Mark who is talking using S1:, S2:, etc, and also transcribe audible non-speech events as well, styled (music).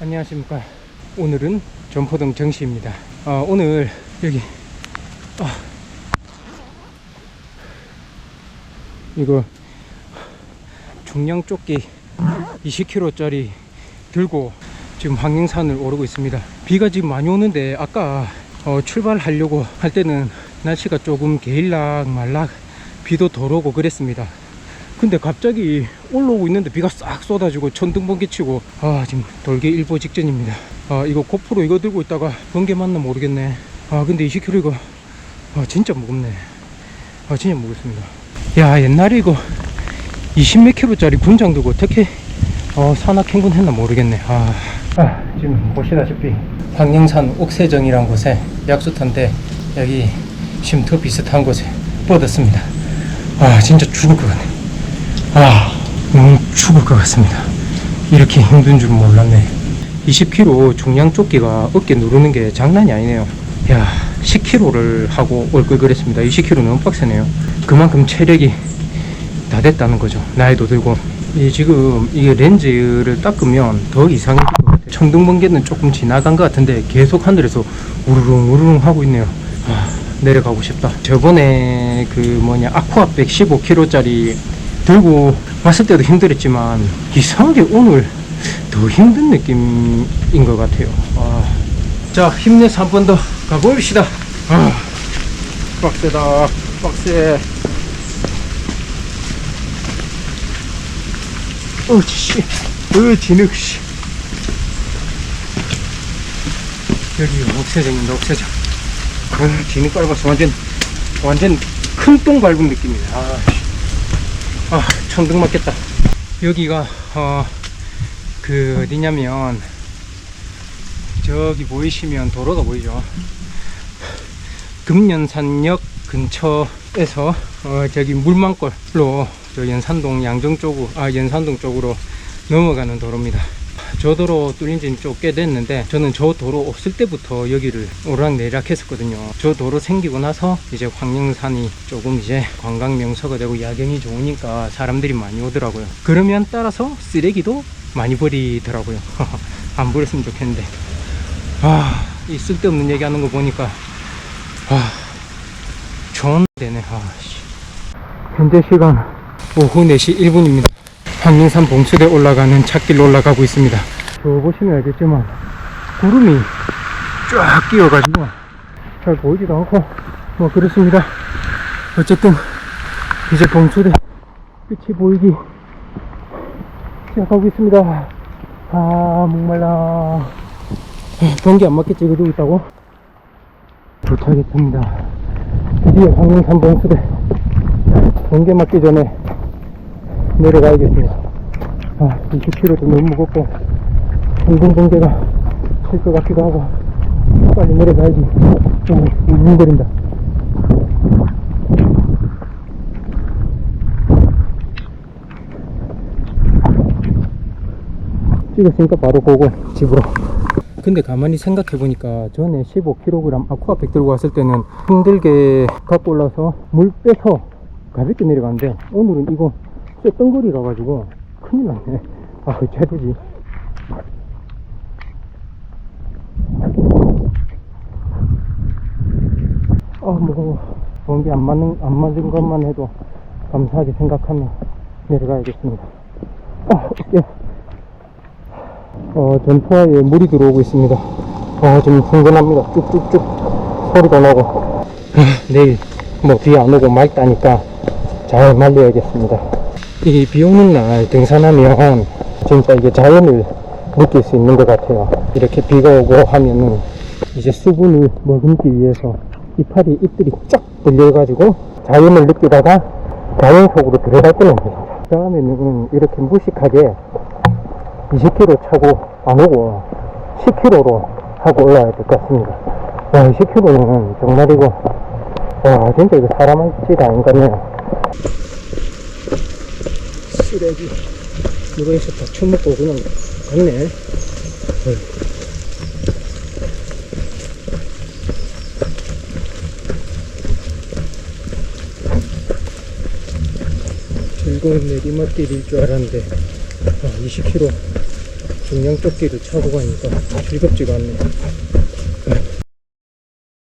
S1: 안녕하십니까. 오늘은 전포동 정시입니다. 어, 오늘 여기 아, 이거 중량 조끼 20kg짜리 들고 지금 황령산을 오르고 있습니다. 비가 지금 많이 오는데 아까 어, 출발하려고 할 때는 날씨가 조금 게일락 말락 비도 덜 오고 그랬습니다. 근데 갑자기 올라오고 있는데 비가 싹 쏟아지고 천둥번개 치고. 아 지금 돌개 일보 직전입니다. 아 이거 고프로 이거 들고 있다가 번개 맞나 모르겠네. 아 근데 20kg 이거 아 진짜 무겁네. 아 진짜 무겁습니다. 야 옛날에 이거 20몇 킬로 짜리 군장 들고 어떻게 어 산악 행군 했나 모르겠네. 아, 아 지금 보시다시피 황령산 옥세정이란 곳에 약수터인데 여기 쉼터 비슷한 곳에 뻗었습니다. 아 진짜 죽을 것 같네 아, 너무 죽을 것 같습니다. 이렇게 힘든 줄 몰랐네. 20kg 중량 조끼가 어깨 누르는 게 장난이 아니네요. 야, 10kg를 하고 올걸 그랬습니다. 20kg 너무 빡세네요. 그만큼 체력이 다 됐다는 거죠. 나이도 들고. 이 지금 이 렌즈를 닦으면 더 이상해질 것 같아요. 천둥번개는 조금 지나간 것 같은데 계속 하늘에서 우르릉 우르릉 하고 있네요. 아, 내려가고 싶다. 저번에 그 뭐냐 아쿠아백 15kg짜리 들고 왔을 때도 힘들었지만 이상하게 오늘 더 힘든 느낌인 것 같아요. 아. 자 힘내서 한 번 더 가봅시다. 아, 빡세다 빡세. 어씨, 어 진흙 씨. 여기 옥새정입니다 옥새정. 아, 진흙 밟아서 완전 완전 큰 똥 밟은 느낌이네. 아, 씨. 아, 천둥 맞겠다. 여기가, 어, 그, 어디냐면, 저기 보이시면 도로가 보이죠. 금연산역 근처에서, 어, 저기 물망골로, 저 연산동 양정 쪽으로, 아, 연산동 쪽으로 넘어가는 도로입니다. 저 도로 뚫린 지는 좀 꽤 됐는데 저는 저 도로 없을 때부터 여기를 오르락내리락 했었거든요. 저 도로 생기고 나서 이제 황령산이 조금 이제 관광 명소가 되고 야경이 좋으니까 사람들이 많이 오더라고요. 그러면 따라서 쓰레기도 많이 버리더라고요. (laughs) 안 버렸으면 좋겠는데. 아 이 쓸데없는 얘기 하는 거 보니까 아 좋은 되네. 아 씨. 현재 시간 오후 4시 1분입니다. 황림산 봉수대 올라가는 찻길로 올라가고 있습니다. 저 보시면 알겠지만 구름이 쫙 끼어가지고 잘 보이지도 않고 뭐 그렇습니다. 어쨌든 이제 봉수대 끝이 보이기 시작하고 있습니다. 아 목말라 번개 안 맞게 찍어주고 있다고? 도착했습니다. 드디어 황림산 봉수대 번개 맞기 전에 내려가야겠습니다. 아, 20kg도 너무 무겁고, 공동공개가 칠것 같기도 하고, 빨리 내려가야지. 좀 울렁거린다. 찍었으니까 바로 보고 집으로. 근데 가만히 생각해 보니까 전에 15kg 아쿠아 백 들고 왔을 때는 힘들게 갖고 올라서 물 빼서 가볍게 내려가는데 오늘은 이거 쇳덩거리 가가지고 큰일 났네 아 어째야 되지 아 무거워 번개 안 맞는 안 맞은 것만 해도 감사하게 생각하며 내려가야겠습니다. 아 어깨 어 전포에 물이 들어오고 있습니다. 어 지금 흥건합니다. 쭉쭉쭉. 소리도 나고. 아, 내일 뭐 비 안 오고 맑다니까 잘 말려야겠습니다. 이 비 오는 날 등산하면 진짜 이게 자연을 느낄 수 있는 것 같아요. 이렇게 비가 오고 하면은 이제 수분을 머금기 위해서 이파리 잎들이 쫙 벌려가지고 자연을 느끼다가 자연 속으로 들어갈 겁니다. 다음에는 이렇게 무식하게 20km 차고 안 오고 10km로 하고 올라야 될 것 같습니다. 와, 10km는 정말이고, 와, 진짜 이거 사람 짓 아닌 것 같네요. 쓰레기 이거에서 다 처먹고 그냥 갔네 네. 즐거운 내리막길일 줄 알았는데 아, 20km 중량조끼를 차고 가니까 즐겁지가 않네요